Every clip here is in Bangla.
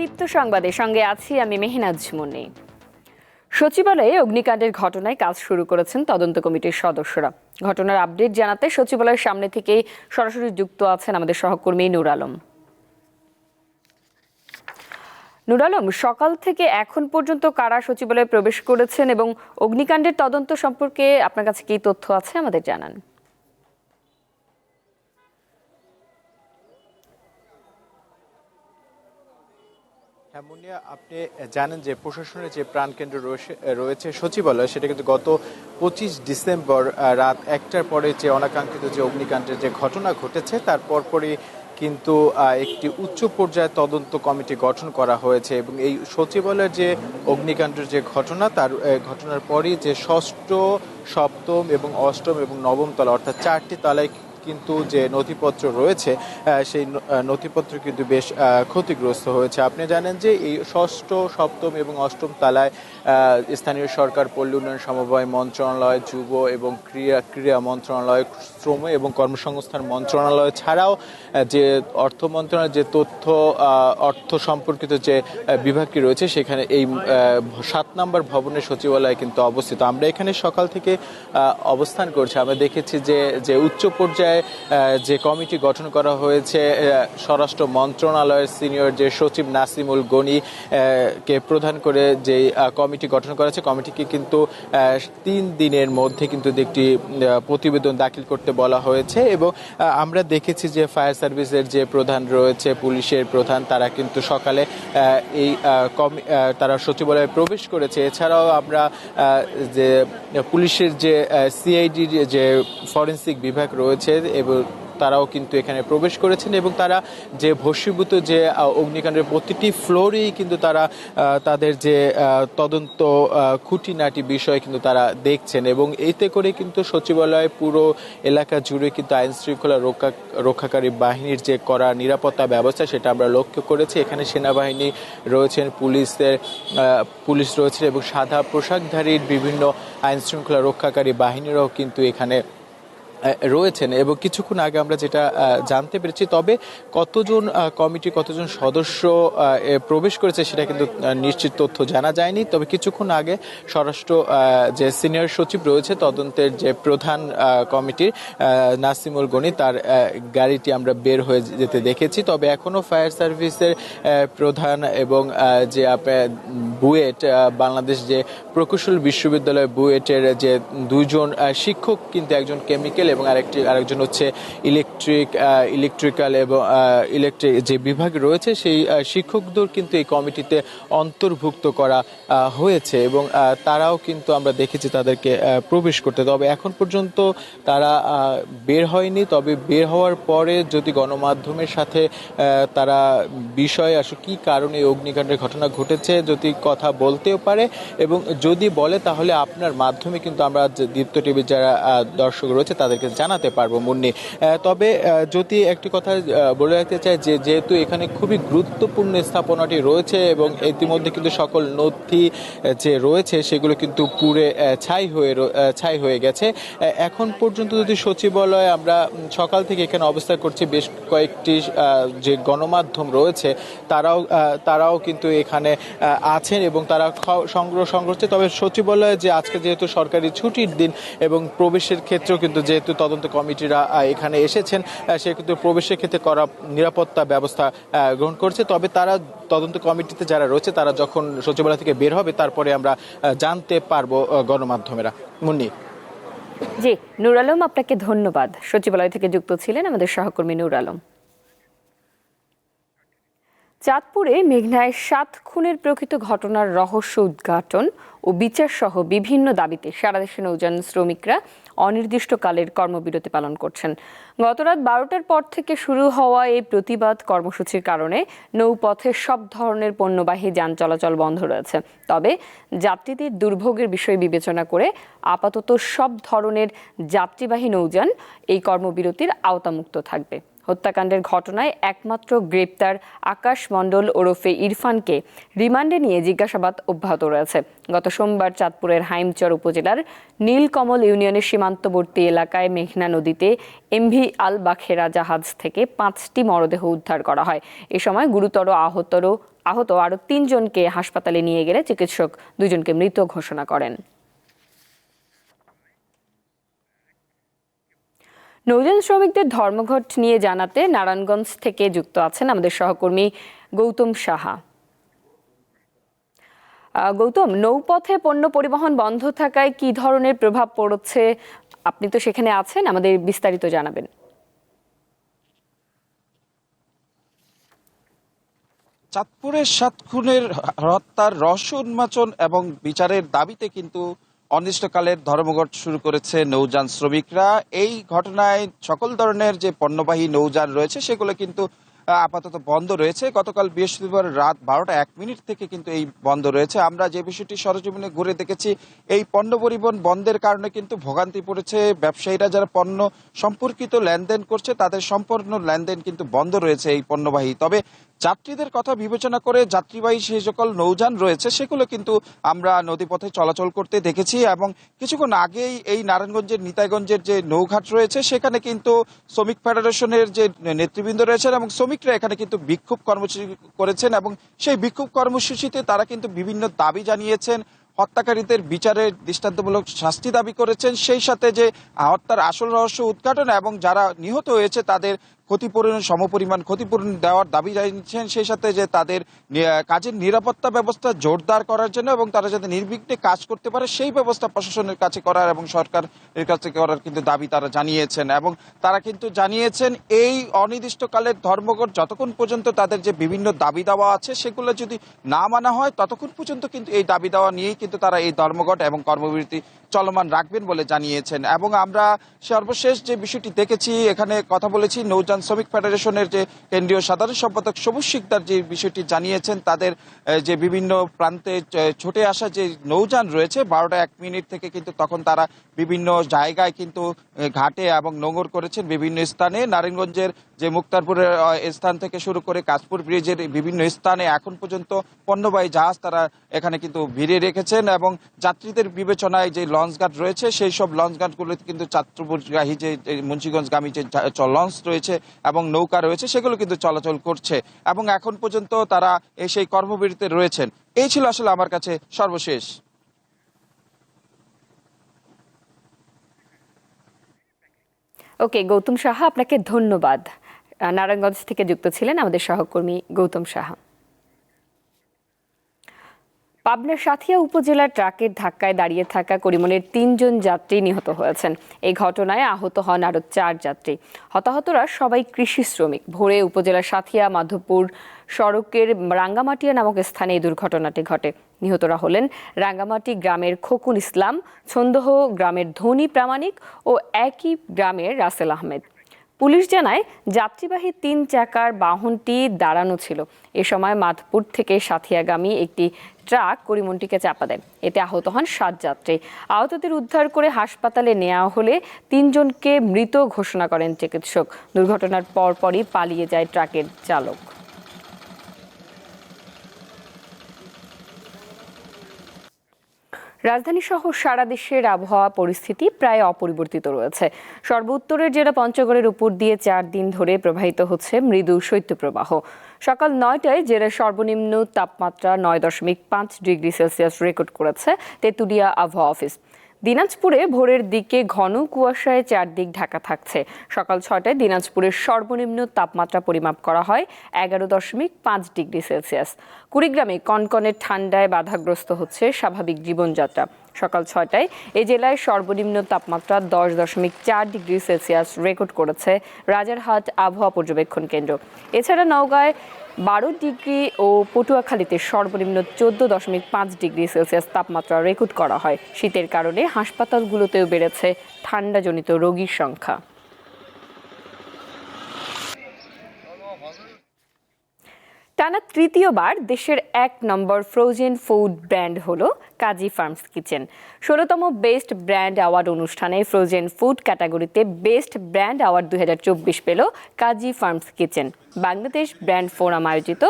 দীপ্ত সংবাদের সঙ্গে আছি আমি মেহনাজ মুন্নি সচিবালয়ে অগ্নিকাণ্ডের ঘটনায় কাজ শুরু করেছেন তদন্ত কমিটির সদস্যরা। ঘটনার আপডেট জানাতে সচিবালয়ের সামনে থেকেই সরাসরি যুক্ত আছেন আমাদের সহকর্মী নূর আলম। নূর আলম, সকাল থেকে এখন পর্যন্ত কারা সচিবালয়ে প্রবেশ করেছেন এবং অগ্নিকাণ্ডের তদন্ত সম্পর্কে আপনার কাছে কী তথ্য আছে আমাদের জানান। হ্যাঁ মুন্নিয়া আপনি জানেন যে প্রশাসনের যে প্রাণকেন্দ্র রয়েছে সচিবালয়, সেটা কিন্তু গত পঁচিশ ডিসেম্বর রাত একটার পরে যে অনাকাঙ্ক্ষিত যে অগ্নিকাণ্ডের যে ঘটনা ঘটেছে, তার পরপরই কিন্তু একটি উচ্চ পর্যায়ে তদন্ত কমিটি গঠন করা হয়েছে এবং এই সচিবালয়ের যে অগ্নিকাণ্ডের যে ঘটনা, তার ঘটনার পরই যে ষষ্ঠ, সপ্তম এবং অষ্টম এবং নবম তলা, অর্থাৎ চারটি তলায় কিন্তু যে নথিপত্র রয়েছে সেই নথিপত্র কিন্তু বেশ ক্ষতিগ্রস্ত হয়েছে। আপনি জানেন যে এই ষষ্ঠ, সপ্তম এবং অষ্টম তলায় স্থানীয় সরকার, পল্লী উন্নয়ন সমবায় মন্ত্রণালয়, যুব এবং ক্রীড়া ক্রীড়া মন্ত্রণালয়, শ্রম এবং কর্মসংস্থান মন্ত্রণালয় ছাড়াও যে অর্থ মন্ত্রণালয়, যে তথ্য অর্থ সম্পর্কিত যে বিভাগটি রয়েছে, সেখানে এই সাত নম্বর ভবনের সচিবালয় কিন্তু অবস্থিত। আমরা এখানে সকাল থেকে অবস্থান করছি। আমরা দেখেছি যে যে উচ্চ পর্যায়ে আহ, যে কমিটি গঠন করা হয়েছে স্বরাষ্ট্র মন্ত্রণালয়ের সিনিয়র যে সচিব নাসিমুল গনি কে প্রধান করে যে কমিটি গঠন করা হয়েছে কমিটিকে কিন্তু তিন দিনের মধ্যে কিন্তু একটি প্রতিবেদন দাখিল করতে বলা হয়েছে এবং আমরা দেখেছি যে ফায়ার সার্ভিসের যে প্রধান রয়েছে পুলিশের প্রধান তারা কিন্তু সকালে এই কমি- তারা সচিবালয়ে প্রবেশ করেছে। এছাড়াও আমরা যে পুলিশের যে সিআইডির যে ফরেন্সিক বিভাগ রয়েছে এবং তারাও কিন্তু এখানে প্রবেশ করেছেন এবং তারা যে ভস্মীভূত যে অগ্নিকাণ্ডের প্রতিটি ফ্লোরেই কিন্তু তারা তাদের যে তদন্ত খুঁটিনাটি বিষয় কিন্তু তারা দেখছেন এবং এতে করে কিন্তু সচিবালয় পুরো এলাকা জুড়ে কিন্তু আইন শৃঙ্খলা রক্ষা, রক্ষাকারী বাহিনীর যে করা নিরাপত্তা ব্যবস্থা সেটা আমরা লক্ষ্য করেছি। এখানে সেনাবাহিনী রয়েছেন, পুলিশের পুলিশ রয়েছেন এবং সাদা পোশাকধারীর বিভিন্ন আইন শৃঙ্খলা রক্ষাকারী বাহিনীরাও কিন্তু এখানে রয়েছেন এবং কিছুক্ষণ আগে আমরা যেটা জানতে পেরেছি তবে কতজন কমিটি কতজন সদস্য প্রবেশ করেছে সেটা কিন্তু নিশ্চিত তথ্য জানা যায়নি। তবে কিছুক্ষণ আগে স্বরাষ্ট্র যে সিনিয়র সচিব রয়েছে তদন্তের যে প্রধান কমিটির নাসিমুল গনি তার গাড়িটি আমরা বের হয়ে যেতে দেখেছি। তবে এখনও ফায়ার সার্ভিসের প্রধান এবং যে বুয়েট বাংলাদেশ যে প্রকৌশল বিশ্ববিদ্যালয় বুয়েটের যে দুইজন আহ, শিক্ষক কিন্তু একজন কেমিক্যাল এবং আরেকটি, আরেকজন হচ্ছে ইলেকট্রিক ইলেকট্রিক্যাল এবং ইলেকট্রিক যে বিভাগ রয়েছে সেই শিক্ষকদের কিন্তু এই কমিটিতে অন্তর্ভুক্ত করা হয়েছে এবং তারাও কিন্তু আমরা দেখেছি তাদেরকে প্রবেশ করতে। তবে এখন পর্যন্ত তারা বের হয়নি। তবে বের হওয়ার পরে যদি গণমাধ্যমের সাথে তারা বিষয়ে আসলে কি কারণে অগ্নিকাণ্ডের ঘটনা ঘটেছে যদি কথা বলতেও পারে এবং যদি বলে তাহলে আপনার মাধ্যমে কিন্তু আমরা দীপ্ত টিভির যারা দর্শক রয়েছে তাদেরকে জানাতে পারব, মুন্নি। তবে যদি একটি কথা বলে রাখতে চাই যে, যেহেতু এখানে খুবই গুরুত্বপূর্ণ স্থাপনাটি রয়েছে এবং ইতিমধ্যে কিন্তু সকল নথি যে রয়েছে সেগুলো কিন্তু পুরে ছাই হয়ে ছাই হয়ে গেছে। এখন পর্যন্ত যদি সচিবালয়ে আমরা সকাল থেকে এখানে অবস্থান করছি, বেশ কয়েকটি যে গণমাধ্যম রয়েছে, তারাও তারাও কিন্তু এখানে আছেন এবং তারা সংগ্রহ সংগ্রহ তবে সচিবালয়ে যে আজকে যেহেতু সরকারি ছুটির দিন এবং প্রবেশের ক্ষেত্রেও কিন্তু যেহেতু তদন্ত কমিটিরা এখানে এসেছেন। সে কিন্তু প্রবেশের ক্ষেত্রে করা নিরাপত্তা ব্যবস্থা গ্রহণ করছে। তবে তারা তদন্ত কমিটিতে যারা রয়েছে, তারা যখন সচিবালয় থেকে বের হবে, তারপরে আমরা জানতে পারব গণমাধ্যমেরা। মুন্নি। জি, নূর আলম, আপনাকে ধন্যবাদ। সচিবালয় থেকে যুক্ত ছিলেন আমাদের সহকর্মী নূর আলম। চাঁদপুরে মেঘনায় সাত খুনের প্রকৃত ঘটনার রহস্য উদ্ঘাটন ও বিচার সহ বিভিন্ন দাবিতে সারা দেশে নৌযান শ্রমিকরা অনির্দিষ্টকালের কর্মবিরতি পালন করছেন। গতরাত বারোটার পর থেকে শুরু হওয়া এই প্রতিবাদ কর্মসূচির কারণে নৌপথে সব ধরনের পণ্যবাহী যান চলাচল বন্ধ রয়েছে। তবে যাত্রীদের দুর্ভোগের বিষয় বিবেচনা করে আপাতত সব ধরনের যাত্রীবাহী নৌযান এই কর্মবিরতির আওতামুক্ত থাকবে। হত্যাকাণ্ডের ঘটনায় একমাত্র গ্রেপ্তার আকাশ মণ্ডল ওরফে ইরফানকে রিমান্ডে নিয়ে জিজ্ঞাসাবাদ অব্যাহত রয়েছে। গত সোমবার চাঁদপুরের হাইমচর উপজেলার নীলকমল ইউনিয়নের সীমান্তবর্তী এলাকায় মেঘনা নদীতে এমভি আল বাখেরা জাহাজ থেকে পাঁচটি মরদেহ উদ্ধার করা হয়। এ সময় গুরুতর আহতর আহত আরও তিনজনকে হাসপাতালে নিয়ে গেলে চিকিৎসক দুজনকে মৃত ঘোষণা করেন। নৌযান শ্রমিকদের ধর্মঘট নিয়ে জানাতে নারায়ণগঞ্জ থেকে যুক্ত আছেন আমাদের সহকর্মী গৌতম সাহা। গৌতম, নৌপথে পণ্য পরিবহন বন্ধ থাকায় কি ধরনের প্রভাব পড়ছে? আপনি তো সেখানে আছেন, আমাদের বিস্তারিত জানাবেন। চাঁদপুরের সাত খুনের হত্যার রহস্য উন্মোচন এবং বিচারের দাবিতে কিন্তু অনির্দিষ্টকালের ধর্মঘট শুরু করেছে নৌযান শ্রমিকরা। এই ঘটনায় সকল ধরনের যে পণ্যবাহী নৌযান রয়েছে, সেগুলো কিন্তু আপাতত বন্ধ রয়েছে। গতকাল বৃহস্পতিবার রাত বারোটা এক মিনিট থেকে কিন্তু এই বন্ধ রয়েছে। আমরা যে বিষয়টি সরজমিনে ঘুরে দেখেছি, এই পণ্য পরিবহন বন্ধের কারণে কিন্তু ভোগান্তি পড়েছে। ব্যবসায়ীরা যারা পণ্য সম্পর্কিত লেনদেন করছে, তাদের সম্পূর্ণ লেনদেন কিন্তু বন্ধ রয়েছে এই পণ্যবাহী। তবে যাত্রীদের কথা বিবেচনা করে যাত্রীবাহী যে সকল নৌযান রয়েছে, সেগুলো কিন্তু আমরা নদীপথে চলাচল করতে দেখেছি এবং কিছুক্ষণ আগেই এই নারায়ণগঞ্জের নিতাইগঞ্জের যে নৌঘাট রয়েছে, সেখানে কিন্তু শ্রমিক ফেডারেশনের যে নেতৃবৃন্দ রয়েছেন এবং শ্রমিকরা এখানে কিন্তু বিক্ষোভ কর্মসূচি করেছেন এবং সেই বিক্ষোভ কর্মসূচিতে তারা কিন্তু বিভিন্ন দাবি জানিয়েছেন। হত্যাকারীদের বিচারের দৃষ্টান্তমূলক শাস্তি দাবি করেছেন। সেই সাথে যে হত্যার আসল রহস্য উদ্ঘাটন এবং যারা নিহত হয়েছে তাদের ক্ষতিপূরণ, সমপরিমাণ ক্ষতিপূরণ দেওয়ার দাবি জানিয়েছেন। সেই সাথে যে তাদের কাজের নিরাপত্তা ব্যবস্থা জোরদার করার জন্য এবং তারা যাতে নির্বিঘ্নে কাজ করতে পারে, সেই ব্যবস্থা প্রশাসনের কাছে করার এবং সরকারের কাছে করার কিন্তু দাবি তারা জানিয়েছেন এবং তারা কিন্তু জানিয়েছেন, এই অনির্দিষ্টকালের ধর্মঘট যতক্ষণ পর্যন্ত তাদের যে বিভিন্ন দাবি দেওয়া আছে, সেগুলো যদি না মানা হয়, ততক্ষণ পর্যন্ত কিন্তু এই দাবি দেওয়া নিয়েই কিন্তু তারা এই ধর্মঘট এবং কর্মবিরতি চলমান রাখবেন বলে জানিয়েছেন। এবং আমরা সর্বশেষ যে বিষয়টি দেখেছি, এখানে কথা বলেছি নৌযান শ্রমিক ফেডারেশনের যে কেন্দ্রীয় সাধারণ সম্পাদক সবুজ শিকদার যে বিষয়টি জানিয়েছেন, তাদের যে বিভিন্ন প্রান্তে ছুটে আসা যে নৌযান রয়েছে, বারোটা এক মিনিট থেকে কিন্তু তখন তারা বিভিন্ন জায়গায় কিন্তু ঘাটে এবং নোঙর করেছেন বিভিন্ন স্থানে। নারায়ণগঞ্জের যে মুক্তারপুরের স্থান থেকে শুরু করে কাশপুর ব্রিজের বিভিন্ন স্থানে এখন পর্যন্ত পণ্যবাহী জাহাজ তারা এখানে কিন্তু ভিড়ে রেখেছেন এবং যাত্রীদের বিবেচনায় যে লঞ্চঘাট রয়েছে। সেই সব লঞ্চ লঞ্চঘাটগুলোতে কিন্তু চাত্রপুরগাহী যে মুন্সিগঞ্জগামী যে লঞ্চ রয়েছে এবং নৌকা রয়েছে, সেগুলো কিন্তু চলাচল করছে। এবং এখন পর্যন্ত তারা এই সেই কর্মবিরতিতে রয়েছেন। এই ছিল আসলে আমার কাছে সর্বশেষ। ওকে, গৌতম সাহা, আপনাকে ধন্যবাদ। নারায়ণগঞ্জ থেকে যুক্ত ছিলেন আমাদের সহকর্মী গৌতম সাহা। পাবনার সাথিয়া উপজেলার ট্রাকের ধাক্কায় দাঁড়িয়ে থাকা করিমনের তিনজন যাত্রী নিহত হয়েছেন। এই ঘটনায় আহত হন আরও চার যাত্রী। হতাহতরা সবাই কৃষি শ্রমিক। ভোরে উপজেলার সাথিয়া মাধবপুর সড়কের রাঙ্গামাটিয়া নামক স্থানে এই দুর্ঘটনাটি ঘটে। নিহতরা হলেন রাঙ্গামাটি গ্রামের খোকুন ইসলাম, ছন্দহ গ্রামের ধনী প্রামাণিক ও একই গ্রামের রাসেল আহমেদ। পুলিশ জানায়, যাত্রীবাহী তিন চাকার বাহনটি দাঁড়ানো ছিল। এ সময় মাধপুর থেকে সাথিয়াগামী একটি ট্রাক করিমনটিকে চাপা দেয়। এতে আহত হন সাত যাত্রী। আহতদের উদ্ধার করে হাসপাতালে নেওয়া হলে তিনজনকে মৃত ঘোষণা করেন চিকিৎসক। দুর্ঘটনার পরপরই পালিয়ে যায় ট্রাকের চালক। রাজধানী সহ সারা দেশের আবহাওয়া পরিস্থিতি প্রায় অপরিবর্তিত রয়েছে। সর্বোত্তরের জেলা পঞ্চগড়ের উপর দিয়ে চার দিন ধরে প্রবাহিত হচ্ছে মৃদু শৈত্যপ্রবাহ। সকাল নয়টায় জেলার সর্বনিম্ন তাপমাত্রা নয় দশমিক পাঁচ ডিগ্রি সেলসিয়াস রেকর্ড করেছে তেঁতুলিয়া আবহাওয়া অফিস। দিনাজপুরে ভোরের দিকে ঘন কুয়াশায় চারদিক ঢাকা থাকছে। সকাল ছটায় দিনাজপুরের সর্বনিম্ন তাপমাত্রা পরিমাপ করা হয় এগারো দশমিক পাঁচ ডিগ্রি সেলসিয়াস। কুড়িগ্রামে কনকনে ঠান্ডায় বাধাগ্রস্ত হচ্ছে স্বাভাবিক জীবনযাত্রা। সকাল ছয়টায় এই জেলায় সর্বনিম্ন তাপমাত্রা দশ দশমিক চার ডিগ্রি সেলসিয়াস রেকর্ড করেছে রাজারহাট আবহাওয়া পর্যবেক্ষণ কেন্দ্র। এছাড়া নওগাঁয় বারো ডিগ্রি ও পটুয়াখালীতে সর্বনিম্ন চোদ্দ দশমিক পাঁচ ডিগ্রি সেলসিয়াস তাপমাত্রা রেকর্ড করা হয়। শীতের কারণে হাসপাতালগুলোতেও বেড়েছে ঠান্ডাজনিত রোগীর সংখ্যা। টানা তৃতীয়বার দেশের এক নম্বর ফ্রোজেন ফুড ব্র্যান্ড হলো কাজী ফার্মস কিচেন। ষোলোতম বেস্ট ব্র্যান্ড অ্যাওয়ার্ড অনুষ্ঠানে ফ্রোজেন ফুড ক্যাটাগরিতে বেস্ট ব্র্যান্ড অ্যাওয়ার্ড দু হাজার চব্বিশ পেল Kazi farms kitchen. Bangladesh brand forum আয়োজিত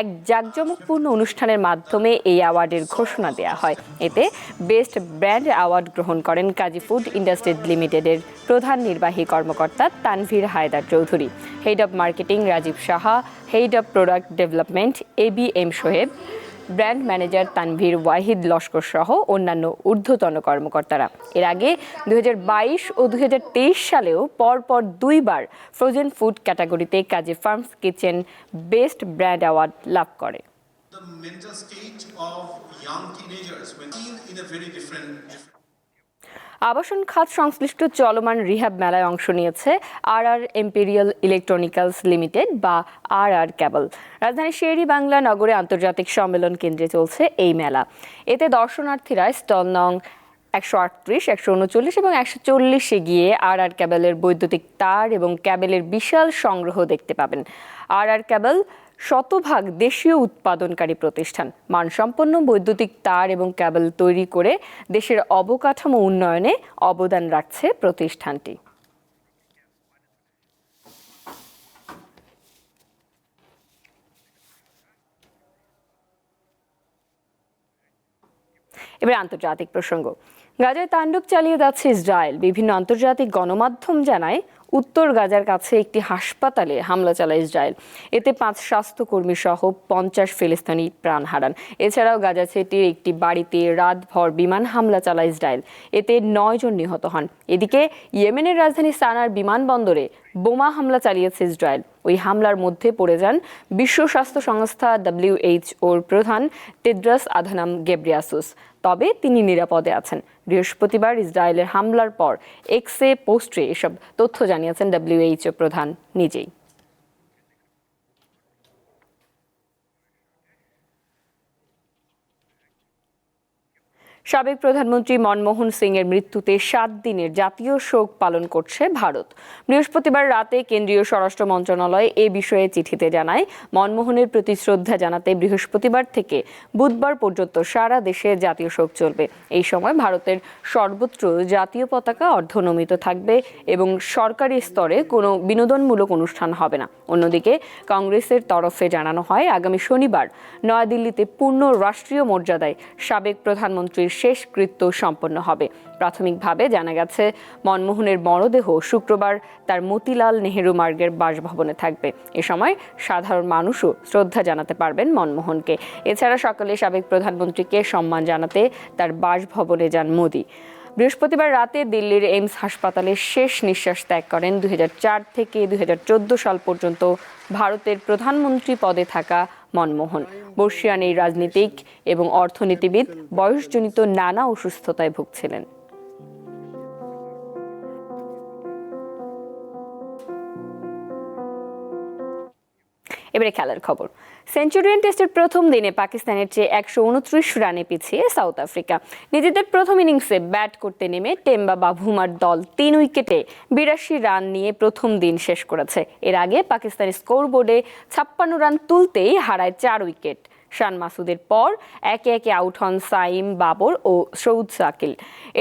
এক জাঁকজমকপূর্ণ অনুষ্ঠানের মাধ্যমে এই অ্যাওয়ার্ডের ঘোষণা দেওয়া হয়। এতে বেস্ট ব্র্যান্ড অ্যাওয়ার্ড গ্রহণ করেন কাজী ফুড ইন্ডাস্ট্রিজ লিমিটেডের প্রধান নির্বাহী কর্মকর্তা Tanvir Haider Chowdhury, head of marketing Rajib Saha, head of product development A B M Soheb brand manager Tanvir Wahid Laskar সহ অন্যান্য ঊর্ধ্বতন কর্মকর্তারা। এর আগে দু হাজার বাইশ ও দু হাজার তেইশ সালেও পরপর দুইবার ফ্রোজেন ফুড ক্যাটাগরিতে Kazi farms kitchen best brand award লাভ করে। The mental of young teenagers when seen in a very different, different আবাসন খাত সংশ্লিষ্ট চলমান রিহ্যাব মেলায় অংশ নিয়েছে আর আর এম্পেরিয়াল ইলেকট্রনিক্যালস লিমিটেড বা আর আর ক্যাবল রাজধানীর শেরি বাংলা নগরে আন্তর্জাতিক সম্মেলন কেন্দ্রে চলছে এই মেলা। এতে দর্শনার্থীরা স্টল নং একশো আটত্রিশ, একশো উনচল্লিশ এবং একশো চল্লিশে গিয়ে আর আর ক্যাবেলের বৈদ্যুতিক তার এবং ক্যাবেলের বিশাল সংগ্রহ দেখতে পাবেন। আর আর ক্যাবেল শতভাগ দেশীয় উৎপাদনকারী প্রতিষ্ঠান। মানসম্পন্ন বৈদ্যুতিক তার এবং ক্যাবেল তৈরি করে দেশের অবকাঠামো উন্নয়নে অবদান রাখছে প্রতিষ্ঠানটি। এবার আন্তর্জাতিক প্রসঙ্গ। গাজায় তাণ্ডব চালিয়ে যাচ্ছে ইসরায়েল। বিভিন্ন আন্তর্জাতিক গণমাধ্যম জানায় উত্তর গাজার কাছে একটি হাসপাতালে হামলা চালায় ইসরায়েল। এতে পাঁচ স্বাস্থ্যকর্মী সহ পঞ্চাশ ফিলিস্তানি প্রাণ হারান। এছাড়াও গাজা সিটির একটি বাড়িতে রাতভর বিমান হামলা চালায় ইসরায়েল। এতে নয় জন নিহত হন। এদিকে ইয়েমেনের রাজধানী সানার বিমানবন্দরে বোমা হামলা চালিয়েছে ইসরায়েল। ওই হামলার মধ্যে পড়ে যান বিশ্ব স্বাস্থ্য সংস্থা ডাব্লিউএইচওর প্রধান টেড্রাস আধানাম গেব্রিয়াসুস। তবে তিনি নিরাপদে আছেন। বৃহস্পতিবার ইসরায়েলের হামলার পর এক্সে পোস্টে এসব তথ্য জানিয়েছেন ডাব্লিউএইচও প্রধান নিজেই। সাবেক প্রধানমন্ত্রী মনমোহন সিং এর মৃত্যুতে সাত দিনের জাতীয় শোক পালন করছে ভারত। বৃহস্পতিবার রাতে কেন্দ্রীয় স্বরাষ্ট্র মন্ত্রণালয় এ বিষয়ে চিঠিতে জানায়, মনমোহনের প্রতি শ্রদ্ধা জানাতে বৃহস্পতিবার থেকে বুধবার পর্যন্ত সারা দেশে জাতীয় শোক চলবে। এই সময় ভারতের সর্বত্র জাতীয় পতাকা অর্ধনমিত থাকবে এবং সরকারি স্তরে কোনো বিনোদনমূলক অনুষ্ঠান হবে না। অন্যদিকে কংগ্রেসের তরফে জানানো হয়, আগামী শনিবার নয়াদিল্লিতে পূর্ণ রাষ্ট্রীয় মর্যাদায় সাবেক প্রধানমন্ত্রীর শেষকৃত্য সম্পন্ন হবে। প্রাথমিকভাবে জানা গেছে, মনমোহনের মরদেহ শুক্রবার তার মতিলাল নেহেরু মার্গের বাসভবনে থাকবে। এ সময় সাধারণ মানুষও শ্রদ্ধা জানাতে পারবেন মনমোহনকে। এছাড়া সকালে সাবেক প্রধানমন্ত্রীকে সম্মান জানাতে তার বাসভবনে যান মোদী। বৃহস্পতিবার রাতে দিল্লির এইমস হাসপাতালে শেষ নিঃশ্বাস ত্যাগ করেন দু হাজার চার থেকে দু হাজার চোদ্দ সাল পর্যন্ত ভারতের প্রধানমন্ত্রী পদে থাকা মনমোহন। বর্ষিয়ান এই রাজনীতিক এবং অর্থনীতিবিদ বয়সজনিত নানা অসুস্থতায় ভুগছিলেন। এবারে খেলার খবর। সেঞ্চুরিয়ান টেস্টের প্রথম দিনে পাকিস্তানের চেয়ে একশো উনত্রিশ রানে পিছিয়ে সাউথ আফ্রিকা নিজেদের প্রথম ইনিংসে ব্যাট করতে নেমে টেম্বা বা ভুমার দল তিন উইকেটে বিরাশি রান নিয়ে প্রথম দিন শেষ করেছে। এর আগে পাকিস্তানি স্কোর বোর্ডে ছাপ্পান্ন রান তুলতেই হারায় চার উইকেট। শান মাসুদের পর একে একে আউট হন সাইম, বাবর ও সৌদ সাকিল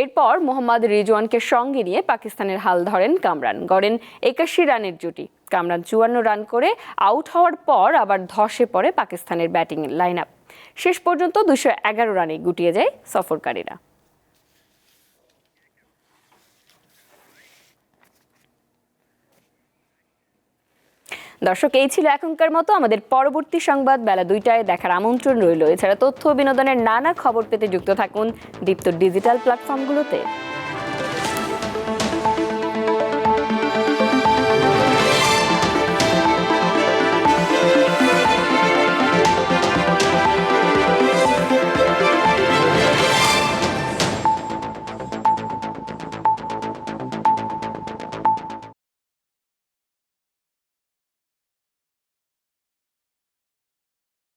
এরপর মোহাম্মদ রিজওয়ানকে সঙ্গে নিয়ে পাকিস্তানের হাল ধরেন কামরান। গড়েন একাশি রানের জুটি। কামরান চুয়ান্ন রান করে আউট হওয়ার পর আবার ধসে পড়ে পাকিস্তানের ব্যাটিং লাইন আপ। শেষ পর্যন্ত দুশো এগারো রানে গুটিয়ে যায় সফরকারীরা। দর্শক, এই ছিল এখনকার মতো। আমাদের পরবর্তী সংবাদ বেলা দুইটায় দেখার আমন্ত্রণ রইল। এছাড়া তথ্য বিনোদনের নানা খবর পেতে যুক্ত থাকুন দীপ্ত ডিজিটাল প্ল্যাটফর্মগুলোতে।